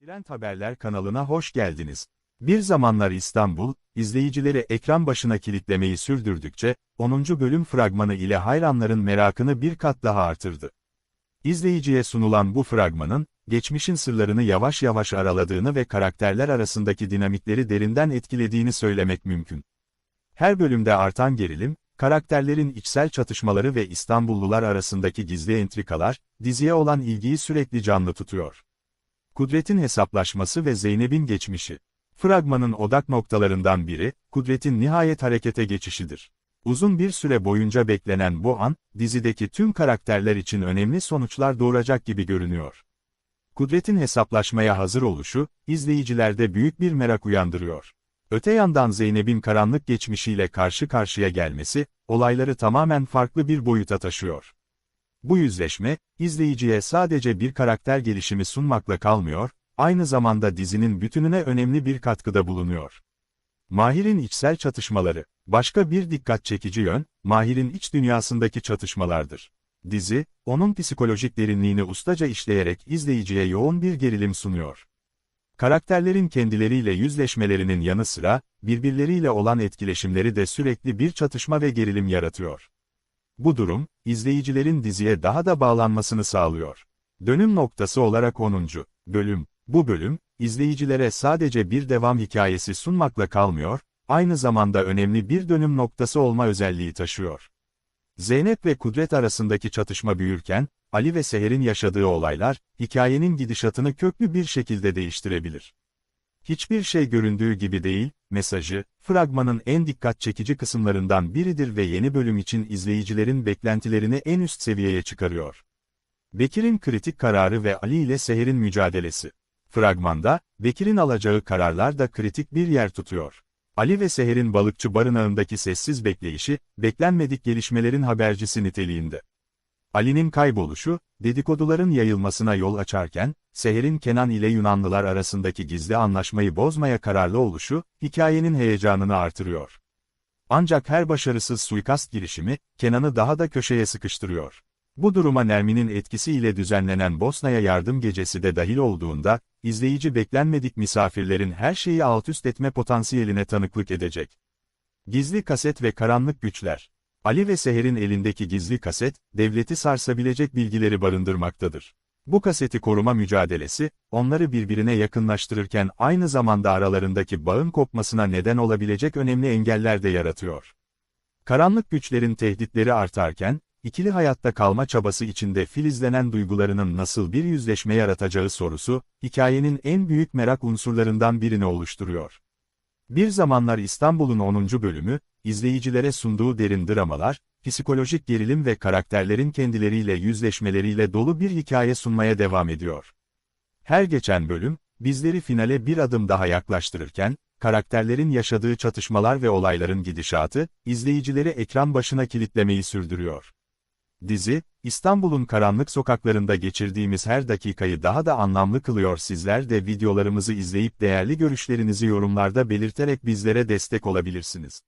Trend Haberler kanalına hoş geldiniz. Bir zamanlar İstanbul, izleyicileri ekran başına kilitlemeyi sürdürdükçe, 10. bölüm fragmanı ile hayranların merakını bir kat daha artırdı. İzleyiciye sunulan bu fragmanın, geçmişin sırlarını yavaş yavaş araladığını ve karakterler arasındaki dinamikleri derinden etkilediğini söylemek mümkün. Her bölümde artan gerilim, karakterlerin içsel çatışmaları ve İstanbullular arasındaki gizli entrikalar, diziye olan ilgiyi sürekli canlı tutuyor. Kudret'in hesaplaşması ve Zeynep'in geçmişi. Fragmanın odak noktalarından biri, Kudret'in nihayet harekete geçişidir. Uzun bir süre boyunca beklenen bu an, dizideki tüm karakterler için önemli sonuçlar doğuracak gibi görünüyor. Kudret'in hesaplaşmaya hazır oluşu, izleyicilerde büyük bir merak uyandırıyor. Öte yandan Zeynep'in karanlık geçmişiyle karşı karşıya gelmesi, olayları tamamen farklı bir boyuta taşıyor. Bu yüzleşme, izleyiciye sadece bir karakter gelişimi sunmakla kalmıyor, aynı zamanda dizinin bütününe önemli bir katkıda bulunuyor. Mahir'in içsel çatışmaları, başka bir dikkat çekici yön, Mahir'in iç dünyasındaki çatışmalardır. Dizi, onun psikolojik derinliğini ustaca işleyerek izleyiciye yoğun bir gerilim sunuyor. Karakterlerin kendileriyle yüzleşmelerinin yanı sıra, birbirleriyle olan etkileşimleri de sürekli bir çatışma ve gerilim yaratıyor. Bu durum, izleyicilerin diziye daha da bağlanmasını sağlıyor. Dönüm noktası olarak 10. bölüm. Bu bölüm, izleyicilere sadece bir devam hikayesi sunmakla kalmıyor, aynı zamanda önemli bir dönüm noktası olma özelliği taşıyor. Zeynep ve Kudret arasındaki çatışma büyürken, Ali ve Seher'in yaşadığı olaylar, hikayenin gidişatını köklü bir şekilde değiştirebilir. Hiçbir şey göründüğü gibi değil, mesajı, fragmanın en dikkat çekici kısımlarından biridir ve yeni bölüm için izleyicilerin beklentilerini en üst seviyeye çıkarıyor. Bekir'in kritik kararı ve Ali ile Seher'in mücadelesi. Fragmanda, Bekir'in alacağı kararlar da kritik bir yer tutuyor. Ali ve Seher'in balıkçı barınağındaki sessiz bekleyişi, beklenmedik gelişmelerin habercisi niteliğinde. Ali'nin kayboluşu, dedikoduların yayılmasına yol açarken, Seher'in Kenan ile Yunanlılar arasındaki gizli anlaşmayı bozmaya kararlı oluşu, hikayenin heyecanını artırıyor. Ancak her başarısız suikast girişimi, Kenan'ı daha da köşeye sıkıştırıyor. Bu duruma Nermin'in etkisiyle düzenlenen Bosna'ya yardım gecesi de dahil olduğunda, izleyici beklenmedik misafirlerin her şeyi altüst etme potansiyeline tanıklık edecek. Gizli kaset ve karanlık güçler Ali ve Seher'in elindeki gizli kaset, devleti sarsabilecek bilgileri barındırmaktadır. Bu kaseti koruma mücadelesi, onları birbirine yakınlaştırırken aynı zamanda aralarındaki bağın kopmasına neden olabilecek önemli engeller de yaratıyor. Karanlık güçlerin tehditleri artarken, ikili hayatta kalma çabası içinde filizlenen duygularının nasıl bir yüzleşme yaratacağı sorusu, hikayenin en büyük merak unsurlarından birini oluşturuyor. Bir zamanlar İstanbul'un 10. bölümü, izleyicilere sunduğu derin dramalar, psikolojik gerilim ve karakterlerin kendileriyle yüzleşmeleriyle dolu bir hikaye sunmaya devam ediyor. Her geçen bölüm, bizleri finale bir adım daha yaklaştırırken, karakterlerin yaşadığı çatışmalar ve olayların gidişatı, izleyicileri ekran başına kilitlemeyi sürdürüyor. Dizi, İstanbul'un karanlık sokaklarında geçirdiğimiz her dakikayı daha da anlamlı kılıyor sizler de videolarımızı izleyip değerli görüşlerinizi yorumlarda belirterek bizlere destek olabilirsiniz.